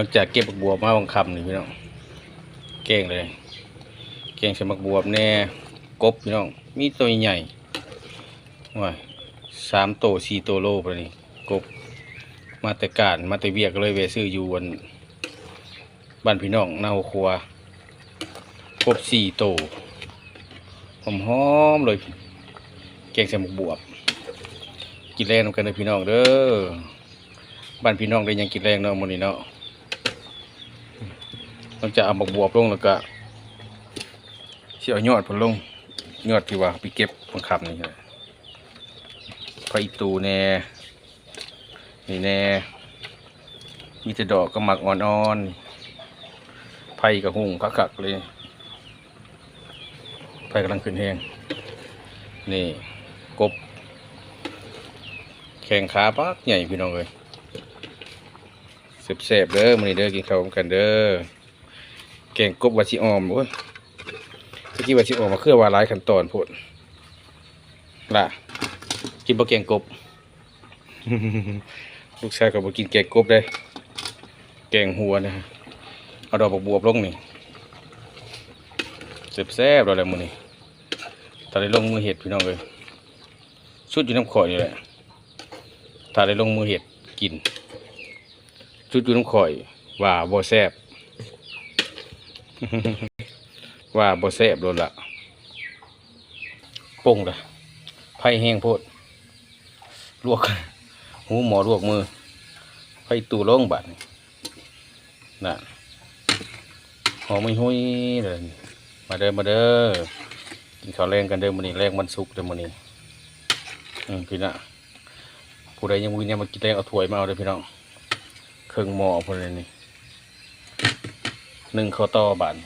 ลังจากเก็บบักบวบมาบางคำนี่พี่น้องเก่งเลย เก่งใส่บักบวบแน่กบพี่น้องมีตัวใหญ่ว้ายสามโตสี่โตโลไปนี่กบมาแต่การมาแต่เวียกเลยไปซื้ออยู่วันบ้านพี่น้องหน้าหัวครัวกบสี่โตหอมหอมเลยแกงใส่บักบวบกินแรงนำกันเลยพี่น้องเด้อบ้านพี่น้องได้ยังกินแรงเนาะมื้อนี้เนาะ ต้องจะเอาบักบวบลงแล้วก็เสิเอายอดเพิ่นลงยอดที่ว่าไปเก็บบังคับนี่แหละไผอีตูแน่นี่แน่มีแต่ดอกก็หมักอ่อนๆไผ่กับหุ่งคักๆเลยไผ่กำลังขึ้นแฮงนี่กบ แข่งขาปักใหญ่พี่น้องเลยเสบๆเด้อมื้อนี้เด้อกินข้าวกันเด้อ แกงกบวาชิออมโอ้ยสกี้วาชิออมมาเครือว่าหลายขั้นตอนโพดล่ะ กินบ่แกงกบ ลูกชายก็บ่กินแกงกบได้แกงหัวนะฮะเอาดอกบักบวบลงนี่แซ่บๆแล้วแหละมื้อนี้ตอนได้ลงมือเฮ็ดพี่น้องเลยชุดอยู่น้ำข่อยนี่แหละถ้าได้ลงมือเห็ดกินจุดอยู่น้ำข่อยว่าบ่แซบ ว่าบ่แซบโดนละปุ่งละไผ่แห้งโพดลวก หูหมอลวกมือไผ่ตู่ลงบัดนี่น่ะหอมไม่หุยเลยมาเด้อมาเด้อกินข้าวแรงกันเด้อมื้อนี้แรงมันสุกเด้อมื้อนี้อืมพี่น่ะผู้ใดยังมีเนี่ยมากินแรงเอาถ้วยมาเอาเลยพี่น้องเครื่องหม้อพวกนี้นี่ หนึ่งข้าวต้อบาน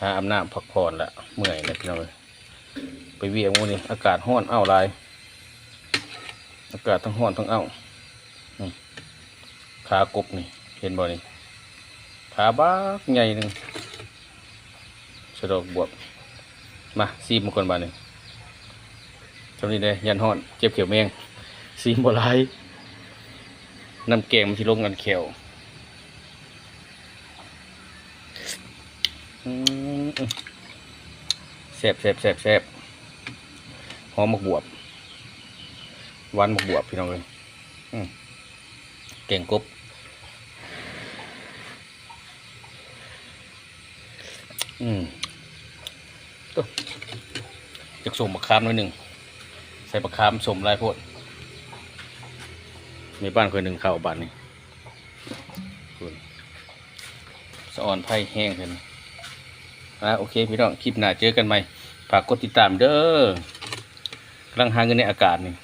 หาอำนาจพักผ่อนละเมื่อยเลยพี่น้องเลยไปเวียงวันนี้อากาศห้อนเอ้าลาย อากาศทั้งห้อนทั้งเอ้าขากบนี่เห็นบ่นี่ขาบ้าใหญ่หนึ่งสะดอกบวบมาซีมมาก่อนบานนี่งทำนี้เลยยันห่อนเจ็บเขียวแมงสีมบัวลายน้ำแกงมันที่ลงกันเขียว อืมแซ่บแซ่บแซ่บแซ่บหอมมะบวบหวานมะบวบพี่น้องเลยอืมแกงกบอืมตัวจะส่งมะขามหน่อยหนึ่ง ใส่ปลาคามสมลายโพดมีบ้านคนหนึ่งเข้าบ้านนี่คุณสะออนไผ่แห้งเห็น อ่าโอเคพี่น้องคลิปหน้าเจอกันใหม่ฝากกดติดตามเด้อกำลังหาเงินในอากาศนี่